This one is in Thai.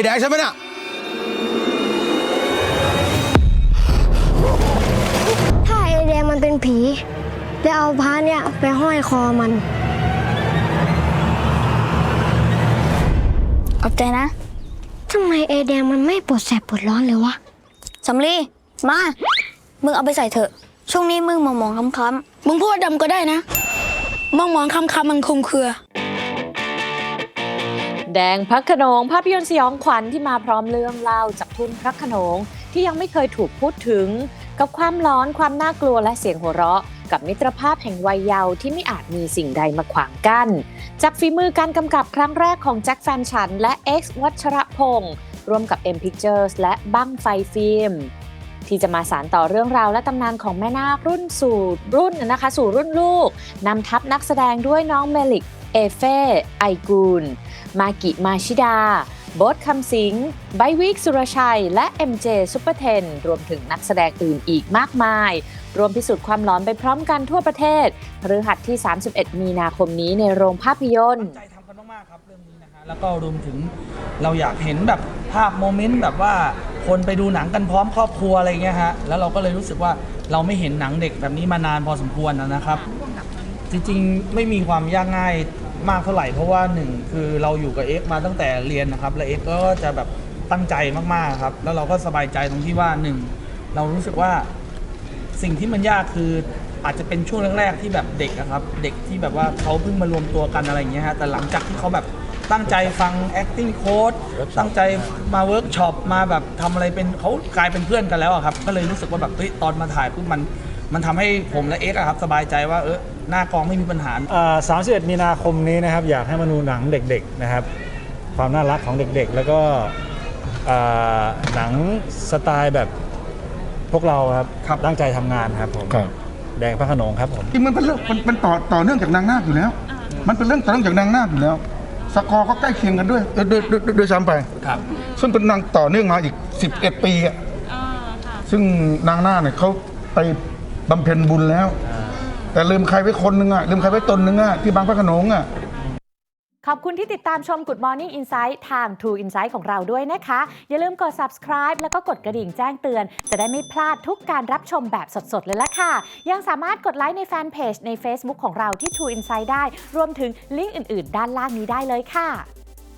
อ้แดงใช่ไหมน่ะถ้าไอแดงมันเป็นผีแล้วเอาพระเนี่ยไปห้อยคอมันขอบใจนะทำไมไอแดงมันไม่ปวดแสบปวดร้อนเลยวะสำลีมา มึงเอาไปใส่เถอะ ช่วงนี้มึงมองมองๆค้ำๆมึงพูดดำก็ได้นะ มองมองๆค้ำๆมันคลุมเครือ แดงพระโขนงภาพยนตร์สยองขวัญที่มาพร้อมเรื่องเล่าจากทุ่นพระโขนงที่ยังไม่เคยถูกพูดถึง กับความร้อนความน่ากลัวและเสียงหัวเราะ กับมิตรภาพแห่งวัยเยาว์ที่ไม่อาจมีสิ่งใดมาขวางกั้นจากฝีมือการกำกับครั้งแรกของแจ็คแฟนฉัน และ X วัชรพงศ์ร่วมกับ M Pictures และบั้งไฟฟิล์มที่จะมาสานต่อเรื่องราวและตำนานของแม่นาครุ่นสู่รุ่นนะคะสู่รุ่นลูกนำทัพนักแสดงด้วยน้องเมลิกเอเฟ่ไอกูล มากิมาชิดา โบ๊ทคำสิงไบวิกสุรชัย และ MJ ซุปเปอร์เทนรวมถึงนักแสดงอื่นอีกมากมาย รวมพิสูจน์ความหลอนไปพร้อมกันทั่วประเทศพฤหัสที่ 31 มีนาคมนี้ในโรงภาพยนตร์ ใจทำกันมากๆครับเรื่องนี้นะฮะแล้วก็รวมถึงเราอยากเห็นแบบภาพโมเมนต์แบบว่าคนไปดูหนังกันพร้อมครอบครัวอะไรเงี้ยฮะแล้วเราก็เลยรู้สึกว่าเราไม่เห็นหนังเด็กแบบนี้มานานพอสมควรนะครับ จริงๆ ไม่มีความยากง่ายมากเท่าไหร่ เพราะว่าหนึ่งคือเราอยู่กับเอ็กซ์มาตั้งแต่เรียนนะครับ และเอ็กซ์ก็จะแบบตั้งใจมากๆครับ แล้วเราก็สบายใจตรงที่ว่าหนึ่งเรารู้สึกว่าสิ่งที่มันยากคืออาจจะเป็นช่วงแรกๆที่แบบเด็กอะครับ เด็กที่แบบว่าเขาเพิ่งมารวมตัวกันอะไรอย่างเงี้ยฮะแต่หลังจากที่เขาแบบตั้งใจฟัง acting coach ตั้งใจมาเวิร์กช็อปมาแบบทำอะไรเป็นเขากลายเป็นเพื่อนกันแล้วอะครับ ก็เลยรู้สึกว่าแบบเฮ้ยตอนมาถ่ายปุ๊บมัน มันทำให้ผมและเอ็กซ์อะครับสบายใจว่าเออหน้ากองไม่มีปัญหาอ่า31มีนาคมนี้นะครับ อยากให้มาดูหนังเด็กๆนะครับ ความน่ารักของเด็กๆ แล้วก็อ่าหนังสไตล์แบบพวกเราครับครับ ตั้งใจทำงานครับผมครับ แดงพระโขนงครับผม จริงมันเป็นเรื่องมันเป็นต่อต่อเนื่องจากนางนาคอยู่แล้ว มันเป็นเรื่องต่อเนื่องจากนางนาคอยู่แล้ว สกอร์ก็ใกล้เคียงกันด้วยเอ่อด้วยด้วยด้วยด้วยซ้ำไป ครับ ซึ่งเป็นนางต่อเนื่องมาอีก 11 ปีอะซึ่งนางนาคเนี่ยเขาไป บำเพ็ญบุญแล้ว แต่ลืมใครไว้คนนึงอะ ลืมใครไว้ตนนึงอะ ที่บางพระโขนงอะขอบคุณที่ติดตามชม Good Morning Insight ทาง True Insight ของเราด้วยนะคะ อย่าลืมกด subscribe แล้วก็กดกระดิ่งแจ้งเตือน จะได้ไม่พลาดทุกการรับชมแบบสดๆ เลยละค่ะ ยังสามารถกดไลค์ในแฟนเพจใน Facebook ของเราที่ True Insight ได้ รวมถึงลิงก์อื่นๆ ด้านล่างนี้ได้เลยค่ะ